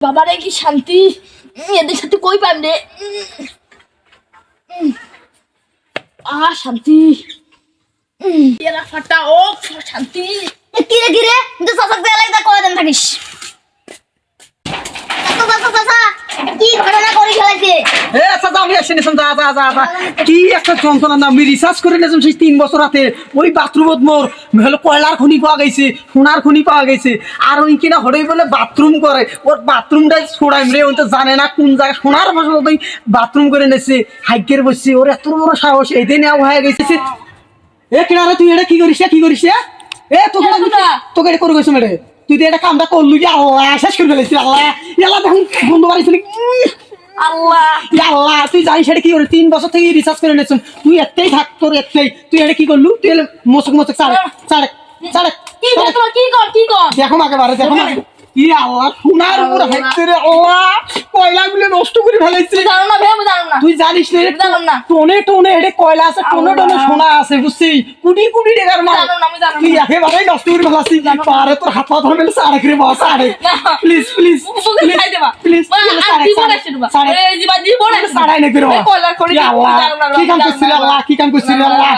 বাবারে, কি শান্তি? এদের সাথে কই পাইম রে। আহ শান্তি। এরা ফাটা ও শান্তি। কিরে কিরে কিন্তু সসক দেয়া দা কয় দেন থাকিস? কি করে এ আচ্ছা আমি আসছি নিছাম যা যা যা যা। কি একটা যন্ত্রণা না আমি রিসার্চ করে নিয়েছিলাম সেই তিন বছর হাতে ওই বাথরুমত মোর হলো কয়লার খনি পাওয়া গেছে সোনার খনি পাওয়া গেছে। আর ওই কিনা হরেই বলে বাথরুম করে ওর বাথরুমটা ছোড়াইম রে ওই তো জানে না কোন জায়গায় সোনার ফসল ওই বাথরুম করে নেছে হাইকের বসছে। ওর এত বড় সাহস এই দিনে হয়ে গেছে। এ কিনারে তুই এটা কি করিস কি করিস এ? তোকে তোকে এটা করে গেছো মেরে তুই তো এটা কামটা করলু যে আল্লাহ শেষ করে ফেলেছিস আল্লাহ। এলা দেখুন বন্ধু বাড়ি আল্লাহ। আল্লাহ তুই জানিস এটা কি করে তিন বছর থেকে রিসার্চ করে নিয়েছ তুই এতেই থাক তোর এতেই। তুই এটা কি করলু? তুই এলে মসুক মসুক সাড়ে সাড়ে সাড়ে কি কর তোমার? কি কর কি কর? দেখো মাকে বারে দেখো মাকে ই আল্লাহ সোনার উপর হাইতে রে আল্লাহ। কয়লা গুলো নষ্ট করে ফেলাইছিস জানো না না তুই জানিস না রে। টোনে টোনে এটা কয়লা আছে টোনে টোনে সোনা আছে বুঝছিস কোটি কোটি টাকার মাল। তুই একেবারেই নষ্ট করে ফেলাছিস পারে তোর হাত পা ধরে সাড়ে করে বাবা? সাড়ে প্লিজ প্লিজ প্লিজ সাড়াই কি কাম করছিস আল্লাহ কি কাম করছিস। আল্লাহ?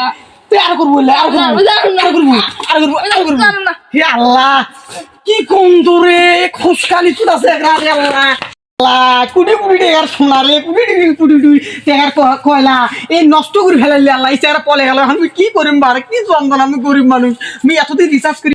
তুই আর করব আর করব। আর করব আর করব আর করব হে আল্লাহ কি কম রে খুশকালি চুল আছে রে আল্লাহ। আল্লাহ কুড়ি কুড়ি টাকার সোনা রে, কুড়ি কুড়ি কুড়ি কুড়ি টাকার ক- কয়লা। এই নষ্ট কি করিম বার? কি যন্ত্রণা, আমি গরিব মানুষ। আমি এতদিন রিসার্চ করি